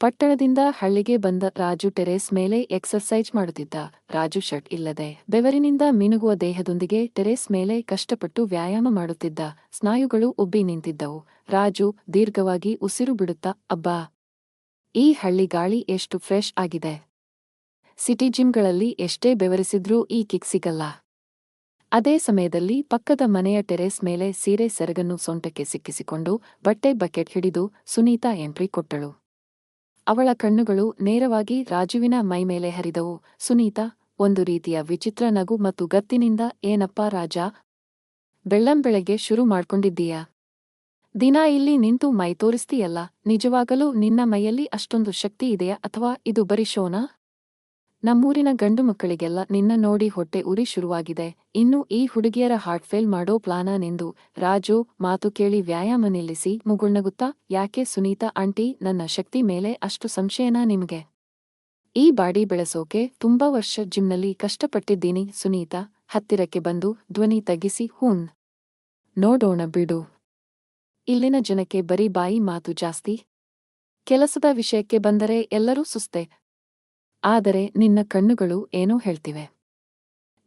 ಪಟ್ಟಣದಿಂದ ಹಳ್ಳಿಗೆ ಬಂದ ರಾಜು ಟೆರೇಸ್ ಮೇಲೆ ಎಕ್ಸರ್ಸೈಜ್ ಮಾಡುತ್ತಿದ್ದ. ರಾಜು ಶರ್ಟ್ ಇಲ್ಲದೆ ಬೆವರಿನಿಂದ ಮಿನುಗುವ ದೇಹದೊಂದಿಗೆ ಟೆರೇಸ್ ಮೇಲೆ ಕಷ್ಟಪಟ್ಟು ವ್ಯಾಯಾಮ ಮಾಡುತ್ತಿದ್ದ. ಸ್ನಾಯುಗಳು ಉಬ್ಬಿ ನಿಂತಿದ್ದವು. ರಾಜು ದೀರ್ಘವಾಗಿ ಉಸಿರು ಬಿಡುತ್ತಾ, ಅಬ್ಬಾ, ಈ ಹಳ್ಳಿ ಗಾಳಿ ಎಷ್ಟು ಫ್ರೆಶ್ ಆಗಿದೆ. ಸಿಟಿ ಜಿಮ್ಗಳಲ್ಲಿ ಎಷ್ಟೇ ಬೆವರಿಸಿದ್ರೂ ಈ ಕಿಕ್ ಸಿಗಲ್ಲ. ಅದೇ ಸಮಯದಲ್ಲಿ ಪಕ್ಕದ ಮನೆಯ ಟೆರೇಸ್ ಮೇಲೆ ಸೀರೆ, ಸೆರಗನ್ನು ಸೊಂಟಕ್ಕೆ ಸಿಕ್ಕಿಸಿಕೊಂಡು ಬಟ್ಟೆ ಬಕೆಟ್ ಹಿಡಿದು ಸುನೀತಾ ಎಂಟ್ರಿ ಕೊಟ್ಟಳು. ಅವಳ ಕಣ್ಣುಗಳು ನೇರವಾಗಿ ರಾಜುವಿನ ಮೈಮೇಲೆ ಹರಿದವು. ಸುನೀತಾ, ಒಂದು ರೀತಿಯ ವಿಚಿತ್ರ ನಗು ಮತ್ತು ಗತ್ತಿನಿಂದ, ಏನಪ್ಪಾ ರಾಜ ಬೆಳ್ಳಂಬೆಳಗ್ಗೆ ಶುರು ಮಾಡ್ಕೊಂಡಿದ್ದೀಯಾ? ದಿನ ಇಲ್ಲಿ ನಿಂತು ಮೈ ತೋರಿಸ್ತೀಯಲ್ಲ, ನಿಜವಾಗಲೂ ನಿನ್ನ ಮೈಯಲ್ಲಿ ಅಷ್ಟೊಂದು ಶಕ್ತಿ ಇದೆಯಾ ಅಥವಾ ಇದು ಬರೀ ಶೋನಾ? ನಮ್ಮೂರಿನ ಗಂಡು ಮಕ್ಕಳಿಗೆಲ್ಲ ನಿನ್ನ ನೋಡಿ ಹೊಟ್ಟೆ ಉರಿ ಶುರುವಾಗಿದೆ. ಇನ್ನು ಈ ಹುಡುಗಿಯರ ಹಾರ್ಟ್ ಫೇಲ್ ಮಾಡೋ ಪ್ಲಾನ ನಿಂದು. ರಾಜು, ಮಾತು ಕೇಳಿ ವ್ಯಾಯಾಮ ನಿಲ್ಲಿಸಿ, ಮುಗುಳ್ನಗುತ್ತಾ, ಯಾಕೆ ಸುನೀತಾ, ಆಂಟಿ, ನನ್ನ ಶಕ್ತಿ ಮೇಲೆ ಅಷ್ಟು ಸಂಶಯನಾ ನಿಮಗೆ? ಈ ಬಾಡಿ ಬೆಳೆಸೋಕೆ ತುಂಬಾ ವರ್ಷ ಜಿಮ್ನಲ್ಲಿ ಕಷ್ಟಪಟ್ಟಿದ್ದೀನಿ ಸುನೀತಾ, ಹತ್ತಿರಕ್ಕೆ ಬಂದು ಧ್ವನಿ ತಗ್ಗಿಸಿ, ಹೂನ್, ನೋಡೋಣ ಬಿಡು. ಇಲ್ಲಿನ ಜನಕ್ಕೆ ಬರೀ ಬಾಯಿ ಮಾತು ಜಾಸ್ತಿ. ಕೆಲಸದ ವಿಷಯಕ್ಕೆ ಬಂದರೆ ಎಲ್ಲರೂ ಸುಸ್ತೆ. ಆದರೆ ನಿನ್ನ ಕಣ್ಣುಗಳು ಏನೋ ಹೇಳ್ತಿವೆ.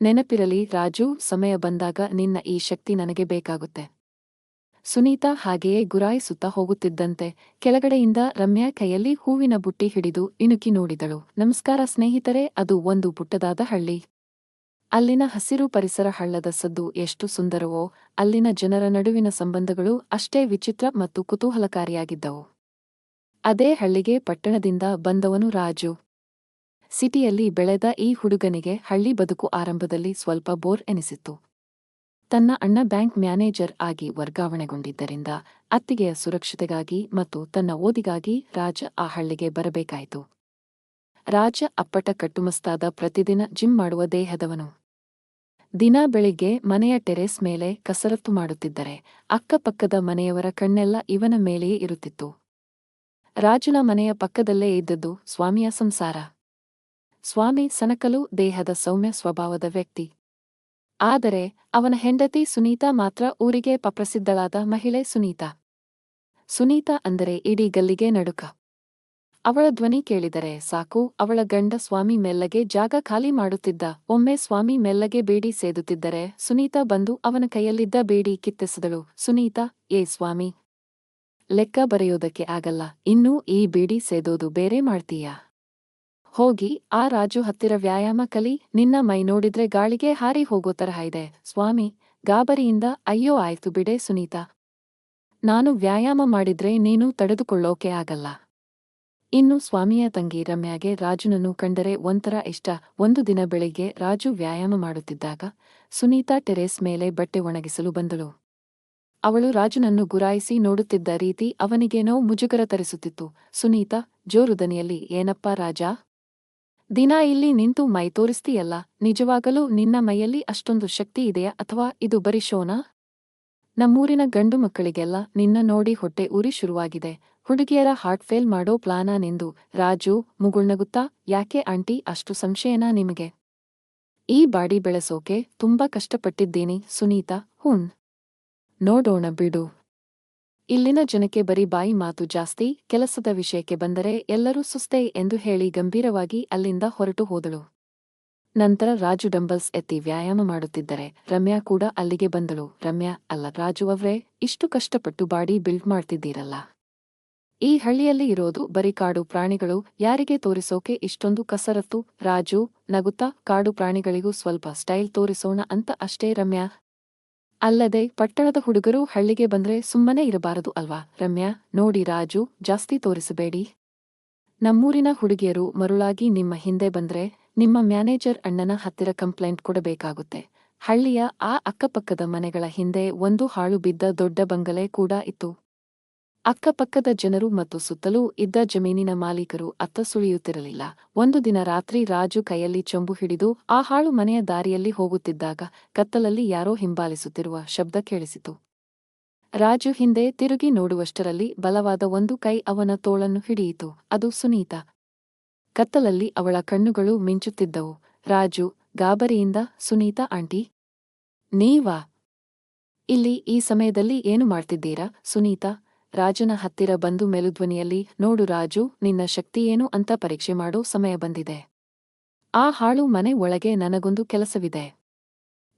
ನೆನಪಿರಲಿ, ರಾಜು, ಸಮಯ ಬಂದಾಗ ನಿನ್ನ ಈ ಶಕ್ತಿ ನನಗೆ ಬೇಕಾಗುತ್ತೆ. ಸುನೀತಾ ಹಾಗೆಯೇ ಗುರಾಯಿಸುತ್ತಾ ಹೋಗುತ್ತಿದ್ದಂತೆ ಕೆಳಗಡೆಯಿಂದ ರಮ್ಯಾ ಕೈಯಲ್ಲಿ ಹೂವಿನ ಬುಟ್ಟಿ ಹಿಡಿದು ಇಣುಕಿ ನೋಡಿದಳು. ನಮಸ್ಕಾರ ಸ್ನೇಹಿತರೆ, ಅದು ಒಂದು ಪುಟ್ಟದಾದ ಹಳ್ಳಿ. ಅಲ್ಲಿನ ಹಸಿರು ಪರಿಸರ ಹಳ್ಳದ ಸದ್ದು ಎಷ್ಟು ಸುಂದರವೋ, ಅಲ್ಲಿನ ಜನರ ನಡುವಿನ ಸಂಬಂಧಗಳು ಅಷ್ಟೇ ವಿಚಿತ್ರ ಮತ್ತು ಕುತೂಹಲಕಾರಿಯಾಗಿದ್ದವು. ಅದೇ ಹಳ್ಳಿಗೆ ಪಟ್ಟಣದಿಂದ ಬಂದವನು ರಾಜು. ಸಿಟಿಯಲ್ಲಿ ಬೆಳೆದ ಈ ಹುಡುಗನಿಗೆ ಹಳ್ಳಿ ಬದುಕು ಆರಂಭದಲ್ಲಿ ಸ್ವಲ್ಪ ಬೋರ್ ಎನಿಸಿತ್ತು. ತನ್ನ ಅಣ್ಣ ಬ್ಯಾಂಕ್ ಮ್ಯಾನೇಜರ್ ಆಗಿ ವರ್ಗಾವಣೆಗೊಂಡಿದ್ದರಿಂದ ಅತ್ತಿಗೆಯ ಸುರಕ್ಷತೆಗಾಗಿ ಮತ್ತು ತನ್ನ ಓದಿಗಾಗಿ ರಾಜ ಆ ಹಳ್ಳಿಗೆ ಬರಬೇಕಾಯಿತು. ರಾಜ ಅಪ್ಪಟ ಕಟ್ಟುಮಸ್ತಾದ ಪ್ರತಿದಿನ ಜಿಮ್ ಮಾಡುವ ದೇಹದವನು. ದಿನ ಬೆಳಿಗ್ಗೆ ಮನೆಯ ಟೆರೆಸ್ ಮೇಲೆ ಕಸರತ್ತು ಮಾಡುತ್ತಿದ್ದರೆ ಅಕ್ಕಪಕ್ಕದ ಮನೆಯವರ ಕಣ್ಣೆಲ್ಲ ಇವನ ಮೇಲೆಯೇ ಇರುತ್ತಿತ್ತು. ರಾಜನ ಮನೆಯ ಪಕ್ಕದಲ್ಲೇ ಇದ್ದದ್ದು ಸ್ವಾಮಿಯ ಸಂಸಾರ. ಸ್ವಾಮಿ ಸನಕಲು ದೇಹದ ಸೌಮ್ಯ ಸ್ವಭಾವದ ವ್ಯಕ್ತಿ. ಆದರೆ, ಅವನ ಹೆಂಡತಿ ಸುನೀತಾ ಮಾತ್ರ ಊರಿಗೆ ಪಪ್ರಸಿದ್ಧಳಾದ ಮಹಿಳೆ ಸುನೀತಾ. ಸುನೀತಾ ಅಂದರೆ ಇಡೀ ಗಲ್ಲಿಗೆ ನಡುಕ. ಅವಳ ಧ್ವನಿ ಕೇಳಿದರೆ ಸಾಕು, ಅವಳ ಗಂಡ ಸ್ವಾಮಿ ಮೆಲ್ಲಗೆ ಜಾಗ ಖಾಲಿ ಮಾಡುತ್ತಿದ್ದ, ಒಮ್ಮೆ ಸ್ವಾಮಿ ಮೆಲ್ಲಗೆ ಬೇಡಿ ಸೇದುತ್ತಿದ್ದರೆ ಸುನೀತಾ ಬಂದು ಅವನ ಕೈಯಲ್ಲಿದ್ದ ಬೇಡಿ ಕಿತ್ತಿಸಿದಳು, ಸುನೀತಾ, ಏ ಸ್ವಾಮಿ! ಲೆಕ್ಕ ಬರೆಯೋದಕ್ಕೆ ಆಗಲ್ಲ, ಇನ್ನೂ ಈ ಬೇಡಿ ಸೇದೋದು ಬೇರೆ ಮಾಡ್ತೀಯಾ? ಹೋಗಿ, ಆ ರಾಜು ಹತ್ತಿರ ವ್ಯಾಯಾಮ ಕಲಿ, ನಿನ್ನ ಮೈ ನೋಡಿದ್ರೆ ಗಾಳಿಗೆ ಹಾರಿ ಹೋಗೋ ತರಹ ಇದೆ. ಸ್ವಾಮಿ, ಗಾಬರಿಯಿಂದ ಅಯ್ಯೋ ಆಯ್ತು ಬಿಡೆ ಸುನೀತಾ. ನಾನು ವ್ಯಾಯಾಮ ಮಾಡಿದ್ರೆ ನೀನು ತಡೆದುಕೊಳ್ಳೋಕೆ ಆಗಲ್ಲ. ಇನ್ನು ಸ್ವಾಮಿಯ ತಂಗಿ ರಮ್ಯಾಗೆ ರಾಜುನನ್ನು ಕಂಡರೆ ಒಂಥರ ಇಷ್ಟ. ಒಂದು ದಿನ ಬೆಳಿಗ್ಗೆ ರಾಜು ವ್ಯಾಯಾಮ ಮಾಡುತ್ತಿದ್ದಾಗ, ಸುನೀತಾ ಟೆರೇಸ್ ಮೇಲೆ ಬಟ್ಟೆ ಒಣಗಿಸಲು ಬಂದಳು. ಅವಳು ರಾಜುನನ್ನು ಗುರಾಯಿಸಿ ನೋಡುತ್ತಿದ್ದ ರೀತಿ ಅವನಿಗೇನೋ ಮುಜುಗರ ತರಿಸುತ್ತಿತ್ತು. ಸುನೀತಾ ಜೋರುದನಿಯಲ್ಲಿ ಏನಪ್ಪಾ ರಾಜಾ? ದಿನ ಇಲ್ಲಿ ನಿಂತು ಮೈ ತೋರಿಸ್ತೀಯಲ್ಲ, ನಿಜವಾಗಲೂ ನಿನ್ನ ಮೈಯಲ್ಲಿ ಅಷ್ಟೊಂದು ಶಕ್ತಿ ಇದೆಯಾ ಅಥವಾ ಇದು ಬರೀ ಶೋನಾ? ನಮ್ಮೂರಿನ ಗಂಡು ಮಕ್ಕಳಿಗೆಲ್ಲ ನಿನ್ನ ನೋಡಿ ಹೊಟ್ಟೆ ಉರಿ ಶುರುವಾಗಿದೆ. ಹುಡುಗಿಯರ ಹಾರ್ಟ್ ಫೇಲ್ ಮಾಡೋ ಪ್ಲಾನಾನೆಂದು ರಾಜು ಮುಗುಳ್ನಗುತ್ತಾ ಯಾಕೆ ಆಂಟಿ ಅಷ್ಟು ಸಂಶಯನಾ ನಿಮಗೆ? ಈ ಬಾಡಿ ಬೆಳೆಸೋಕೆ ತುಂಬಾ ಕಷ್ಟಪಟ್ಟಿದ್ದೀನಿ ಸುನೀತಾ, ಹುನ್. ನೋಡೋಣ ಬಿಡು. ಇಲ್ಲಿನ ಜನಕ್ಕೆ ಬರೀ ಬಾಯಿ ಮಾತು ಜಾಸ್ತಿ, ಕೆಲಸದ ವಿಷಯಕ್ಕೆ ಬಂದರೆ ಎಲ್ಲರೂ ಸುಸ್ತೆ ಎಂದು ಹೇಳಿ ಗಂಭೀರವಾಗಿ ಅಲ್ಲಿಂದ ಹೊರಟು ಹೋದಳು. ನಂತರ ರಾಜು ಡಂಬಲ್ಸ್ ಎತ್ತಿ ವ್ಯಾಯಾಮ ಮಾಡುತ್ತಿದ್ದರೆ ರಮ್ಯಾ ಕೂಡ ಅಲ್ಲಿಗೆ ಬಂದಳು. ರಮ್ಯಾ, ಅಲ್ಲ ರಾಜು ಅವ್ರೆ, ಇಷ್ಟು ಕಷ್ಟಪಟ್ಟು ಬಾಡಿ ಬಿಲ್ಡ್ ಮಾಡ್ತಿದ್ದೀರಲ್ಲ. ಈ ಹಳ್ಳಿಯಲ್ಲಿ ಇರೋದು ಬರೀ ಕಾಡು ಪ್ರಾಣಿಗಳು, ಯಾರಿಗೆ ತೋರಿಸೋಕೆ ಇಷ್ಟೊಂದು ಕಸರತ್ತು? ರಾಜು ನಗುತ್ತಾ, ಕಾಡು ಪ್ರಾಣಿಗಳಿಗೂ ಸ್ವಲ್ಪ ಸ್ಟೈಲ್ ತೋರಿಸೋಣ ಅಂತ ಅಷ್ಟೇ ರಮ್ಯಾ. ಅಲ್ಲದೆ ಪಟ್ಟಣದ ಹುಡುಗರು ಹಳ್ಳಿಗೆ ಬಂದ್ರೆ ಸುಮ್ಮನೆ ಇರಬಾರದು ಅಲ್ವಾ? ರಮ್ಯಾ, ನೋಡಿ ರಾಜು, ಜಾಸ್ತಿ ತೋರಿಸಬೇಡಿ. ನಮ್ಮೂರಿನ ಹುಡುಗಿಯರು ಮರುಳಾಗಿ ನಿಮ್ಮ ಹಿಂದೆ ಬಂದ್ರೆ ನಿಮ್ಮ ಮ್ಯಾನೇಜರ್ ಅಣ್ಣನ ಹತ್ತಿರ ಕಂಪ್ಲೇಂಟ್ ಕೊಡಬೇಕಾಗುತ್ತೆ. ಹಳ್ಳಿಯ ಆ ಅಕ್ಕಪಕ್ಕದ ಮನೆಗಳ ಹಿಂದೆ ಒಂದು ಹಾಳು ಬಿದ್ದ ದೊಡ್ಡ ಬಂಗಲೆ ಕೂಡ ಇತ್ತು. ಅಕ್ಕಪಕ್ಕದ ಜನರು ಮತ್ತು ಸುತ್ತಲೂ ಇದ್ದ ಜಮೀನಿನ ಮಾಲೀಕರು ಅತ್ತ ಸುಳಿಯುತ್ತಿರಲಿಲ್ಲ. ಒಂದು ದಿನ ರಾತ್ರಿ ರಾಜು ಕೈಯಲ್ಲಿ ಚೊಂಬು ಹಿಡಿದು ಆ ಹಾಳು ಮನೆಯ ದಾರಿಯಲ್ಲಿ ಹೋಗುತ್ತಿದ್ದಾಗ ಕತ್ತಲಲ್ಲಿ ಯಾರೋ ಹಿಂಬಾಲಿಸುತ್ತಿರುವ ಶಬ್ದ ಕೇಳಿಸಿತು. ರಾಜು ಹಿಂದೆ ತಿರುಗಿ ನೋಡುವಷ್ಟರಲ್ಲಿ ಬಲವಾದ ಒಂದು ಕೈ ಅವನ ತೋಳನ್ನು ಹಿಡಿಯಿತು. ಅದು ಸುನೀತಾ. ಕತ್ತಲಲ್ಲಿ ಅವಳ ಕಣ್ಣುಗಳು ಮಿಂಚುತ್ತಿದ್ದವು. ರಾಜು, ಗಾಬರಿಯಿಂದ, ಸುನೀತಾ, ಆಂಟಿ. ನೀವಾ? ಇಲ್ಲಿ ಈ ಸಮಯದಲ್ಲಿ ಏನು ಮಾಡ್ತಿದ್ದೀರಾ? ಸುನೀತಾ ರಾಜನ ಹತ್ತಿರ ಬಂದು ಮೆಲುಧ್ವನಿಯಲ್ಲಿ, ನೋಡು ರಾಜು, ನಿನ್ನ ಶಕ್ತಿಯೇನು ಅಂತ ಪರೀಕ್ಷೆ ಮಾಡೋ ಸಮಯ ಬಂದಿದೆ. ಆ ಹಾಳು ಮನೆ ಒಳಗೆ ನನಗೊಂದು ಕೆಲಸವಿದೆ.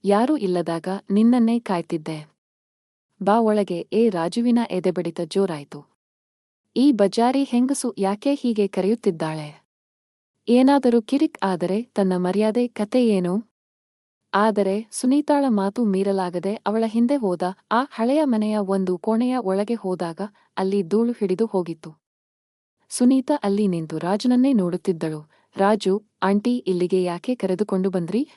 ಯಾರೂ ಇಲ್ಲದಾಗ ನಿನ್ನನ್ನೇ ಕಾಯ್ತಿದ್ದೆ. ಬಾ ಒಳಗೆ, ಏ ರಾಜುವಿನ ಎದೆಬಡಿತ ಜೋರಾಯಿತು. ಈ ಬಜಾರಿ ಹೆಂಗಸು ಯಾಕೆ ಹೀಗೆ ಕರೆಯುತ್ತಿದ್ದಾಳೆ? ಏನಾದರೂ ಕಿರಿಕ್ ಆದರೆ ತನ್ನ ಮರ್ಯಾದೆ, ಕತೆ ಆದರೆ ಸುನೀತಾಳ ಮಾತು ಮೀರಲಾಗದೆ ಅವಳ ಹಿಂದೆ ಹೋದ ಆ ಹಳೆಯ ಮನೆಯ ಒಂದು ಕೋಣೆಯ ಒಳಗೆ ಹೋದಾಗ ಅಲ್ಲಿ ಧೂಳು ಹಿಡಿದು ಹೋಗಿತ್ತು. ಸುನೀತಾ ಅಲ್ಲಿ ನಿಂತು ರಾಜನನ್ನೇ ನೋಡುತ್ತಿದ್ದಳು. ರಾಜು, ಆಂಟಿ, ಇಲ್ಲಿಗೆ ಯಾಕೆ ಕರೆದುಕೊಂಡು ಬಂದ್ರಿ?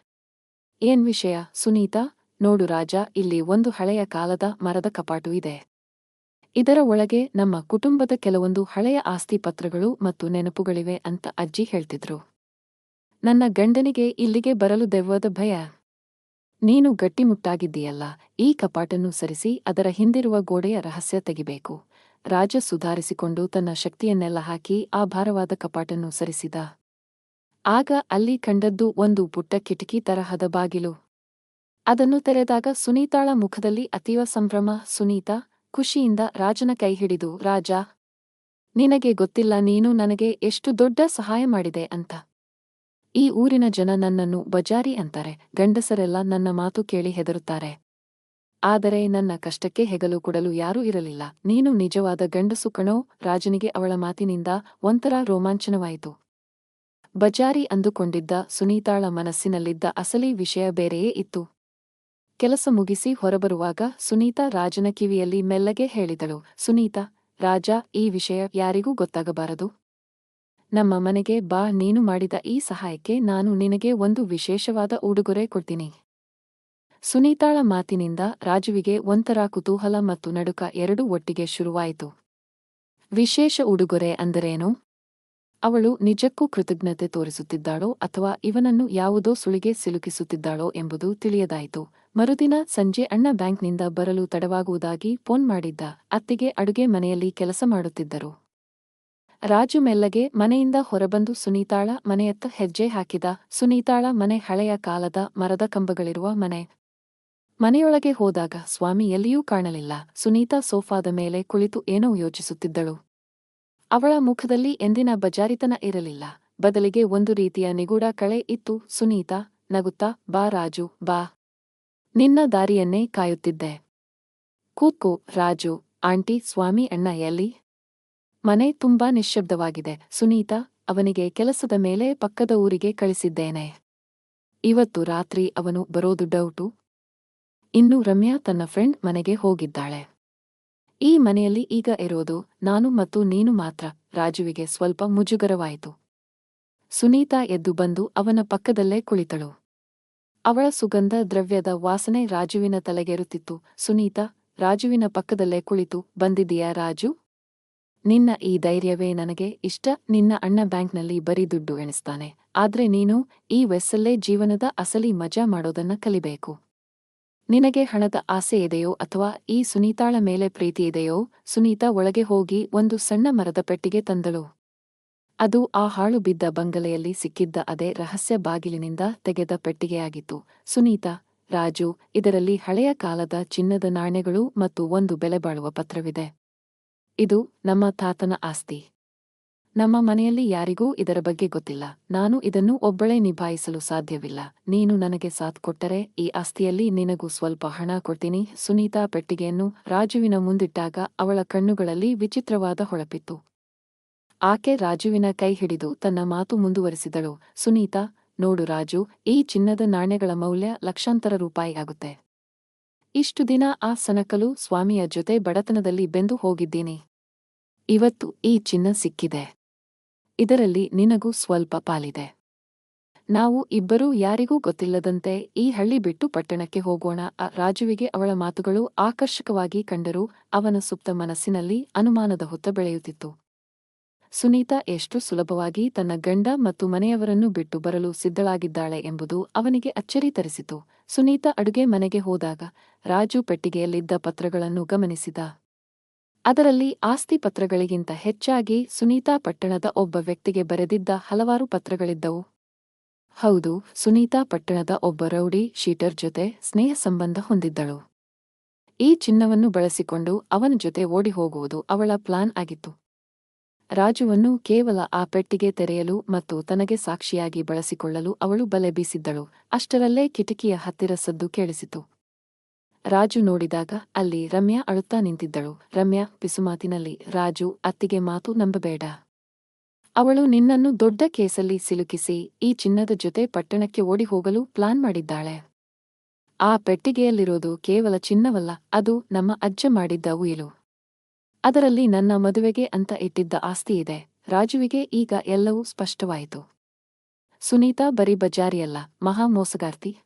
ಏನ್ ವಿಷಯ? ಸುನೀತಾ, ನೋಡು ರಾಜ, ಇಲ್ಲಿ ಒಂದು ಹಳೆಯ ಕಾಲದ ಮರದ ಕಪಾಟು ಇದೆ. ಇದರ ಒಳಗೆ ನಮ್ಮ ಕುಟುಂಬದ ಕೆಲವೊಂದು ಹಳೆಯ ಆಸ್ತಿ ಪತ್ರಗಳು ಮತ್ತು ನೆನಪುಗಳಿವೆ ಅಂತ ಅಜ್ಜಿ ಹೇಳ್ತಿದ್ರು. ನನ್ನ ಗಂಡನಿಗೆ ಇಲ್ಲಿಗೆ ಬರಲು ದೆವ್ವದ ಭಯ. ನೀನು ಗಟ್ಟಿಮುಟ್ಟಾಗಿದ್ದೀಯಲ್ಲ, ಈ ಕಪಾಟನ್ನು ಸರಿಸಿ ಅದರ ಹಿಂದಿರುವ ಗೋಡೆಯ ರಹಸ್ಯ ತೆಗಿಬೇಕು. ರಾಜ ಸುಧಾರಿಸಿಕೊಂಡು ತನ್ನ ಶಕ್ತಿಯನ್ನೆಲ್ಲ ಹಾಕಿ ಆ ಭಾರವಾದ ಕಪಾಟನ್ನು ಸರಿಸಿದ. ಆಗ ಅಲ್ಲಿ ಕಂಡದ್ದು ಒಂದು ಪುಟ್ಟ ಕಿಟಕಿ ತರಹದ ಬಾಗಿಲು. ಅದನ್ನು ತೆರೆದಾಗ ಸುನೀತಾಳ ಮುಖದಲ್ಲಿ ಅತೀವ ಸಂಭ್ರಮ, ಸುನೀತಾ, ಖುಷಿಯಿಂದ ರಾಜನ ಕೈ ಹಿಡಿದು, ರಾಜ, ನಿನಗೆ ಗೊತ್ತಿಲ್ಲ ನೀನು ನನಗೆ ಎಷ್ಟು ದೊಡ್ಡ ಸಹಾಯ ಮಾಡಿದೆ ಅಂತ. ಈ ಊರಿನ ಜನ ನನ್ನನ್ನು ಬಜಾರಿ ಅಂತಾರೆ. ಗಂಡಸರೆಲ್ಲ ನನ್ನ ಮಾತು ಕೇಳಿ ಹೆದರುತ್ತಾರೆ. ಆದರೆ ನನ್ನ ಕಷ್ಟಕ್ಕೆ ಹೆಗಲು ಕೊಡಲು ಯಾರೂ ಇರಲಿಲ್ಲ. ನೀನು ನಿಜವಾದ ಗಂಡಸು ಕಣೋ, ರಾಜನಿಗೆ ಅವಳ ಮಾತಿನಿಂದ ಒಂಥರ ರೋಮಾಂಚನವಾಯಿತು. ಬಜಾರಿ ಅಂದುಕೊಂಡಿದ್ದ ಸುನೀತಾಳ ಮನಸ್ಸಿನಲ್ಲಿದ್ದ ಅಸಲಿ ವಿಷಯ ಬೇರೆಯೇ ಇತ್ತು. ಕೆಲಸ ಮುಗಿಸಿ ಹೊರಬರುವಾಗ ಸುನೀತಾ ರಾಜನ ಕಿವಿಯಲ್ಲಿ ಮೆಲ್ಲಗೆ ಹೇಳಿದಳು, ಸುನೀತಾ, ರಾಜ, ಈ ವಿಷಯ ಯಾರಿಗೂ ಗೊತ್ತಾಗಬಾರದು. ನಮ್ಮ ಮನೆಗೆ ಬಾ, ನೀನು ಮಾಡಿದ ಈ ಸಹಾಯಕ್ಕೆ ನಾನು ನಿನಗೆ ಒಂದು ವಿಶೇಷವಾದ ಉಡುಗೊರೆ ಕೊಡ್ತೀನಿ. ಸುನೀತಾಳ ಮಾತಿನಿಂದ ರಾಜುವಿಗೆ ಒಂಥರ ಕುತೂಹಲ ಮತ್ತು ನಡುಕ ಎರಡೂ ಒಟ್ಟಿಗೆ ಶುರುವಾಯಿತು. ವಿಶೇಷ ಉಡುಗೊರೆ ಅಂದರೇನು? ಅವಳು ನಿಜಕ್ಕೂ ಕೃತಜ್ಞತೆ ತೋರಿಸುತ್ತಿದ್ದಾಳೋ ಅಥವಾ ಇವನನ್ನು ಯಾವುದೋ ಸುಳಿಗೆ ಸಿಲುಕಿಸುತ್ತಿದ್ದಾಳೋ ಎಂಬುದು ತಿಳಿಯದಾಯಿತು. ಮರುದಿನ ಸಂಜೆ ಅಣ್ಣ ಬ್ಯಾಂಕ್ನಿಂದ ಬರಲು ತಡವಾಗುವುದಾಗಿ ಫೋನ್ ಮಾಡಿದ್ದ. ಅತ್ತಿಗೆ ಅಡುಗೆ ಮನೆಯಲ್ಲಿ ಕೆಲಸ ಮಾಡುತ್ತಿದ್ದರು. ರಾಜು ಮೆಲ್ಲಗೆ ಮನೆಯಿಂದ ಹೊರಬಂದು ಸುನೀತಾಳ ಮನೆಯತ್ತ ಹೆಜ್ಜೆ ಹಾಕಿದ. ಸುನೀತಾಳ ಮನೆ ಹಳೆಯ ಕಾಲದ ಮರದ ಕಂಬಗಳಿರುವ ಮನೆ. ಮನೆಯೊಳಗೆ ಹೋದಾಗ ಸ್ವಾಮಿ ಎಲ್ಲಿಯೂ ಕಾಣಲಿಲ್ಲ. ಸುನೀತಾ ಸೋಫಾದ ಮೇಲೆ ಕುಳಿತು ಏನೋ ಯೋಚಿಸುತ್ತಿದ್ದಳು. ಅವಳ ಮುಖದಲ್ಲಿ ಎಂದಿನ ಬಜಾರಿತನ ಇರಲಿಲ್ಲ. ಬದಲಿಗೆ ಒಂದು ರೀತಿಯ ನಿಗೂಢ ಕಳೆ ಇತ್ತು. ಸುನೀತಾ, ನಗುತ್ತಾ, ಬಾ ರಾಜು, ಬಾ. ನಿನ್ನ ದಾರಿಯನ್ನೇ ಕಾಯುತ್ತಿದ್ದೆ. ಕೂತ್ಕೋ ರಾಜು, ಆಂಟಿ, ಸ್ವಾಮಿ, ಅಣ್ಣ ಎಲ್ಲಿ? ಮನೆ ತುಂಬಾ ನಿಶ್ಶಬ್ದವಾಗಿದೆ. ಸುನೀತಾ, ಅವನಿಗೆ ಕೆಲಸದ ಮೇಲೆ ಪಕ್ಕದ ಊರಿಗೆ ಕಳಿಸಿದ್ದೇನೆ. ಇವತ್ತು ರಾತ್ರಿ ಅವನು ಬರೋದು ಡೌಟು. ಇನ್ನು ರಮ್ಯಾ ತನ್ನ ಫ್ರೆಂಡ್ ಮನೆಗೆ ಹೋಗಿದ್ದಾಳೆ. ಈ ಮನೆಯಲ್ಲಿ ಈಗ ಇರೋದು ನಾನು ಮತ್ತು ನೀನು ಮಾತ್ರ. ರಾಜುವಿಗೆ ಸ್ವಲ್ಪ ಮುಜುಗರವಾಯಿತು. ಸುನೀತಾ ಎದ್ದು ಬಂದು ಅವನ ಪಕ್ಕದಲ್ಲೇ ಕುಳಿತಳು. ಅವಳ ಸುಗಂಧ ದ್ರವ್ಯದ ವಾಸನೆ ರಾಜುವಿನ ತಲೆಗೆರುತ್ತಿತ್ತು. ಸುನೀತಾ, ರಾಜುವಿನ ಪಕ್ಕದಲ್ಲೇ ಕುಳಿತು ಬಂದಿದೆಯಾ ರಾಜು? ನಿನ್ನ ಈ ಧೈರ್ಯವೇ ನನಗೆ ಇಷ್ಟ. ನಿನ್ನ ಅಣ್ಣ ಬ್ಯಾಂಕ್ನಲ್ಲಿ ಬರೀ ದುಡ್ಡು ಎಣಿಸ್ತಾನೆ. ಆದ್ರೆ ನೀನು ಈ ವೆಸ್ಸಲ್ಲೇ ಜೀವನದ ಅಸಲಿ ಮಜಾ ಮಾಡೋದನ್ನ ಕಲಿಬೇಕು. ನಿನಗೆ ಹಣದ ಆಸೆ ಇದೆಯೋ ಅಥವಾ ಈ ಸುನೀತಾಳ ಮೇಲೆ ಪ್ರೀತಿ ಇದೆಯೋ, ಸುನೀತಾ ಒಳಗೆ ಹೋಗಿ ಒಂದು ಸಣ್ಣ ಮರದ ಪೆಟ್ಟಿಗೆ ತಂದಳು. ಅದು ಆ ಹಾಳು ಬಿದ್ದ ಬಂಗಲೆಯಲ್ಲಿ ಸಿಕ್ಕಿದ್ದ ಅದೇ ರಹಸ್ಯ ಬಾಗಿಲಿನಿಂದ ತೆಗೆದ ಪೆಟ್ಟಿಗೆಯಾಗಿತ್ತು. ಸುನೀತಾ, ರಾಜು, ಇದರಲ್ಲಿ ಹಳೆಯ ಕಾಲದ ಚಿನ್ನದ ನಾಣ್ಯಗಳು ಮತ್ತು ಒಂದು ಬೆಲೆಬಾಳುವ ಪತ್ರವಿದೆ. ಇದು ನಮ್ಮ ತಾತನ ಆಸ್ತಿ. ನಮ್ಮ ಮನೆಯಲ್ಲಿ ಯಾರಿಗೂ ಇದರ ಬಗ್ಗೆ ಗೊತ್ತಿಲ್ಲ. ನಾನು ಇದನ್ನು ಒಬ್ಬಳೇ ನಿಭಾಯಿಸಲು ಸಾಧ್ಯವಿಲ್ಲ. ನೀನು ನನಗೆ ಸಾಥ್ ಕೊಟ್ಟರೆ ಈ ಆಸ್ತಿಯಲ್ಲಿ ನಿನಗೂ ಸ್ವಲ್ಪ ಹಣ ಕೊಡ್ತೀನಿ. ಸುನೀತಾ ಪೆಟ್ಟಿಗೆಯನ್ನು ರಾಜುವಿನ ಮುಂದಿಟ್ಟಾಗ ಅವಳ ಕಣ್ಣುಗಳಲ್ಲಿ ವಿಚಿತ್ರವಾದ ಹೊಳಪಿತ್ತು. ಆಕೆ ರಾಜುವಿನ ಕೈ ಹಿಡಿದು ತನ್ನ ಮಾತು ಮುಂದುವರಿಸಿದಳು. ಸುನೀತಾ, ನೋಡು ರಾಜು, ಈ ಚಿನ್ನದ ನಾಣ್ಯಗಳ ಮೌಲ್ಯ ಲಕ್ಷಾಂತರ ರೂಪಾಯಿ ಆಗುತ್ತೆ. ಇಷ್ಟು ದಿನ ಆ ಸನಕಲು ಸ್ವಾಮಿಯ ಜೊತೆ ಬಡತನದಲ್ಲಿ ಬೆಂದು ಹೋಗಿದ್ದೀನಿ. ಇವತ್ತು ಈ ಚಿನ್ನ ಸಿಕ್ಕಿದೆ. ಇದರಲ್ಲಿ ನಿನಗೂ ಸ್ವಲ್ಪ ಪಾಲಿದೆ. ನಾವು ಇಬ್ಬರೂ ಯಾರಿಗೂ ಗೊತ್ತಿಲ್ಲದಂತೆ ಈ ಹಳ್ಳಿ ಬಿಟ್ಟು ಪಟ್ಟಣಕ್ಕೆ ಹೋಗೋಣ. ರಾಜುವಿಗೆ ಅವಳ ಮಾತುಗಳು ಆಕರ್ಷಕವಾಗಿ ಕಂಡರೂ ಅವನ ಸುಪ್ತ ಮನಸ್ಸಿನಲ್ಲಿ ಅನುಮಾನದ ಹೊತ್ತ ಬೆಳೆಯುತ್ತಿತ್ತು. ಸುನೀತಾ ಎಷ್ಟು ಸುಲಭವಾಗಿ ತನ್ನ ಗಂಡ ಮತ್ತು ಮನೆಯವರನ್ನು ಬಿಟ್ಟು ಬರಲು ಸಿದ್ಧಳಾಗಿದ್ದಾಳೆ ಎಂಬುದು ಅವನಿಗೆ ಅಚ್ಚರಿ ತರಿಸಿತು. ಸುನೀತಾ ಅಡುಗೆ ಮನೆಗೆ ಹೋದಾಗ ರಾಜು ಪೆಟ್ಟಿಗೆಯಲ್ಲಿದ್ದ ಪತ್ರಗಳನ್ನು ಗಮನಿಸಿದ. ಅದರಲ್ಲಿ ಆಸ್ತಿ ಪತ್ರಗಳಿಗಿಂತ ಹೆಚ್ಚಾಗಿ ಸುನೀತಾ ಪಟ್ಟಣದ ಒಬ್ಬ ವ್ಯಕ್ತಿಗೆ ಬರೆದಿದ್ದ ಹಲವಾರು ಪತ್ರಗಳಿದ್ದವು. ಹೌದು, ಸುನೀತಾ ಪಟ್ಟಣದ ಒಬ್ಬ ರೌಡಿ, ಶೀಟರ್ ಜೊತೆ ಸ್ನೇಹ ಸಂಬಂಧ ಹೊಂದಿದ್ದಳು. ಈ ಚಿನ್ನವನ್ನು ಬಳಸಿಕೊಂಡು ಅವನ ಜೊತೆ ಓಡಿ ಹೋಗುವುದು ಅವಳ ಪ್ಲಾನ್ ಆಗಿತ್ತು. ರಾಜುವನ್ನು ಕೇವಲ ಆ ಪೆಟ್ಟಿಗೆ ತೆರೆಯಲು ಮತ್ತು ತನಗೆ ಸಾಕ್ಷಿಯಾಗಿ ಬಳಸಿಕೊಳ್ಳಲು ಅವಳು ಬಲೆ ಬೀಸಿದ್ದಳು. ಅಷ್ಟರಲ್ಲೇ ಕಿಟಕಿಯ ಹತ್ತಿರ ಸದ್ದು ಕೇಳಿಸಿತು. ರಾಜು ನೋಡಿದಾಗ ಅಲ್ಲಿ ರಮ್ಯಾ ಅಳುತ್ತಾ ನಿಂತಿದ್ದಳು. ರಮ್ಯಾ ಪಿಸುಮಾತಿನಲ್ಲಿ ರಾಜು, ಅತ್ತಿಗೆ ಮಾತು ನಂಬಬೇಡ. ಅವಳು ನಿನ್ನನ್ನು ದೊಡ್ಡ ಕೇಸಲ್ಲಿ ಸಿಲುಕಿಸಿ ಈ ಚಿನ್ನದ ಜೊತೆ ಪಟ್ಟಣಕ್ಕೆ ಓಡಿ ಹೋಗಲು ಪ್ಲಾನ್ ಮಾಡಿದ್ದಾಳೆ. ಆ ಪೆಟ್ಟಿಗೆಯಲ್ಲಿರೋದು ಕೇವಲ ಚಿನ್ನವಲ್ಲ, ಅದು ನಮ್ಮ ಅಜ್ಜ ಮಾಡಿದ್ದ ಉಯಿಲು. ಅದರಲ್ಲಿ ನನ್ನ ಮದುವೆಗೆ ಅಂತ ಇಟ್ಟಿದ್ದ ಆಸ್ತಿ ಇದೆ. ರಾಜುವಿಗೆ ಈಗ ಎಲ್ಲವೂ ಸ್ಪಷ್ಟವಾಯಿತು. ಸುನೀತಾ ಬರೀ ಬಜಾರಿಯಲ್ಲ, ಮಹಾ ಮೋಸಗಾರ್ತಿ.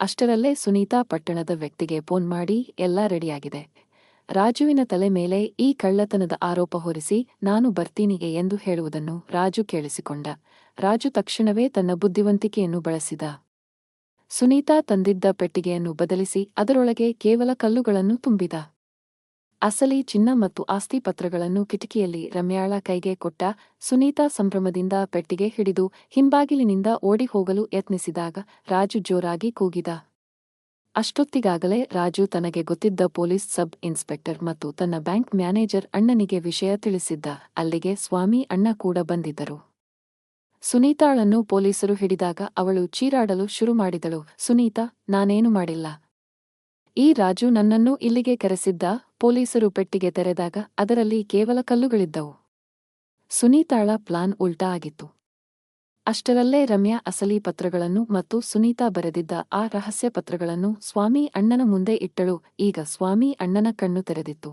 ಅಷ್ಟರಲ್ಲೇ ಸುನೀತಾ ಪಟ್ಟಣದ ವ್ಯಕ್ತಿಗೆ ಫೋನ್ ಮಾಡಿ ಎಲ್ಲ ರೆಡಿಯಾಗಿದೆ. ರಾಜುವಿನ ತಲೆ ಮೇಲೆ ಈ ಕಳ್ಳತನದ ಆರೋಪ ಹೊರಿಸಿ, ನಾನು ಬರ್ತೀನಿಗೆ ಎಂದು ಹೇಳುವುದನ್ನು ರಾಜು ಕೇಳಿಸಿಕೊಂಡ. ರಾಜು ತಕ್ಷಣವೇ ತನ್ನ ಬುದ್ಧಿವಂತಿಕೆಯನ್ನು ಬಳಸಿದ. ಸುನೀತಾ ತಂದಿದ್ದ ಪೆಟ್ಟಿಗೆಯನ್ನು ಬದಲಿಸಿ ಅದರೊಳಗೆ ಕೇವಲ ಕಲ್ಲುಗಳನ್ನು ತುಂಬಿದ. ಅಸಲಿ ಚಿನ್ನ ಮತ್ತು ಆಸ್ತಿ ಪತ್ರಗಳನ್ನು ಕಿಟಕಿಯಲ್ಲಿ ರಮ್ಯಾಳ ಕೈಗೆ ಕೊಟ್ಟ ಸುನೀತಾ ಸಂಭ್ರಮದಿಂದ ಪೆಟ್ಟಿಗೆ ಹಿಡಿದು ಹಿಂಬಾಗಿಲಿನಿಂದ ಓಡಿ ಹೋಗಲು ಯತ್ನಿಸಿದಾಗ ರಾಜು ಜೋರಾಗಿ ಕೂಗಿದ. ಅಷ್ಟೊತ್ತಿಗಾಗಲೇ ರಾಜು ತನಗೆ ಗೊತ್ತಿದ್ದ ಪೊಲೀಸ್ ಸಬ್ ಇನ್ಸ್ಪೆಕ್ಟರ್ ಮತ್ತು ತನ್ನ ಬ್ಯಾಂಕ್ ಮ್ಯಾನೇಜರ್ ಅಣ್ಣನಿಗೆ ವಿಷಯ ತಿಳಿಸಿದ್ದ. ಅಲ್ಲಿಗೆ ಸ್ವಾಮಿ ಅಣ್ಣ ಕೂಡ ಬಂದಿದ್ದರು. ಸುನೀತಾಳನ್ನು ಪೊಲೀಸರು ಹಿಡಿದಾಗ ಅವಳು ಚೀರಾಡಲು ಶುರು ಮಾಡಿದಳು. ಸುನೀತಾ, ನಾನೇನು ಮಾಡಿಲ್ಲ? ಈ ರಾಜು ನನ್ನನ್ನು ಇಲ್ಲಿಗೆ ಕರೆಸಿದ್ದ? ಪೊಲೀಸರು ಪೆಟ್ಟಿಗೆ ತೆರೆದಾಗ ಅದರಲ್ಲಿ ಕೇವಲ ಕಲ್ಲುಗಳಿದ್ದವು. ಸುನೀತಾಳ ಪ್ಲಾನ್ ಉಲ್ಟಾ ಆಗಿತ್ತು. ಅಷ್ಟರಲ್ಲೇ ರಮ್ಯಾ ಅಸಲಿ ಪತ್ರಗಳನ್ನು ಮತ್ತು ಸುನೀತಾ ಬರೆದಿದ್ದ ಆ ರಹಸ್ಯ ಪತ್ರಗಳನ್ನು ಸ್ವಾಮಿ ಅಣ್ಣನ ಮುಂದೆ ಇಟ್ಟಳು, ಈಗ ಸ್ವಾಮಿ ಅಣ್ಣನ ಕಣ್ಣು ತೆರೆದಿತ್ತು.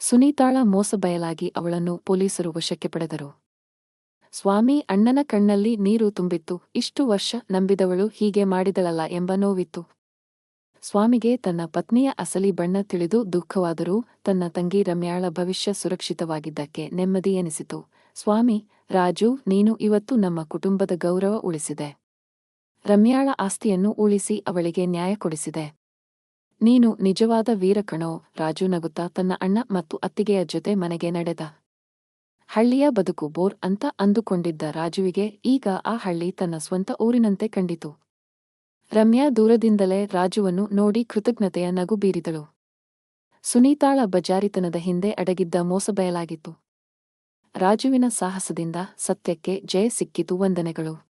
ಸುನೀತಾಳ ಮೋಸ ಬಯಲಾಗಿ ಅವಳನ್ನು ಪೊಲೀಸರು ವಶಕ್ಕೆ ಪಡೆದರು. ಸ್ವಾಮಿ ಅಣ್ಣನ ಕಣ್ಣಲ್ಲಿ ನೀರು ತುಂಬಿತ್ತು, ಇಷ್ಟು ವರ್ಷ ನಂಬಿದವಳು ಹೀಗೆ ಮಾಡಿದಳಲ್ಲ ಎಂಬ ನೋವಿತ್ತು. ಸ್ವಾಮಿಗೆ ತನ್ನ ಪತ್ನಿಯ ಅಸಲಿ ಬಣ್ಣ ತಿಳಿದು ದುಃಖವಾದರೂ ತನ್ನ ತಂಗಿ ರಮ್ಯಾಳ ಭವಿಷ್ಯ ಸುರಕ್ಷಿತವಾಗಿದ್ದಕ್ಕೆ ನೆಮ್ಮದಿ ಎನಿಸಿತು. ಸ್ವಾಮಿ, ರಾಜು, ನೀನು ಇವತ್ತು ನಮ್ಮ ಕುಟುಂಬದ ಗೌರವ ಉಳಿಸಿದೆ. ರಮ್ಯಾಳ ಆಸ್ತಿಯನ್ನು ಉಳಿಸಿ ಅವಳಿಗೆ ನ್ಯಾಯ ಕೊಡಿಸಿದೆ. ನೀನು ನಿಜವಾದ ವೀರಕಣೋ ರಾಜು ನಗುತ್ತಾ ತನ್ನ ಅಣ್ಣ ಮತ್ತು ಅತ್ತಿಗೆಯ ಜೊತೆ ಮನೆಗೆ ನಡೆದ. ಹಳ್ಳಿಯ ಬದುಕು ಬೋರ್ ಅಂತ ಅಂದುಕೊಂಡಿದ್ದ ರಾಜುವಿಗೆ ಈಗ ಆ ಹಳ್ಳಿ ತನ್ನ ಸ್ವಂತ ಊರಿನಂತೆ ಕಂಡಿತು. ರಮ್ಯಾ ದೂರದಿಂದಲೇ ರಾಜುವನ್ನು ನೋಡಿ ಕೃತಜ್ಞತೆಯ ನಗು ಬೀರಿದಳು. ಸುನೀತಾಳ ಬಜಾರಿತನದ ಹಿಂದೆ ಅಡಗಿದ್ದ ಮೋಸ ಬಯಲಾಗಿತ್ತು. ರಾಜುವಿನ ಸಾಹಸದಿಂದ ಸತ್ಯಕ್ಕೆ ಜಯ ಸಿಕ್ಕಿತು ವಂದನೆಗಳು.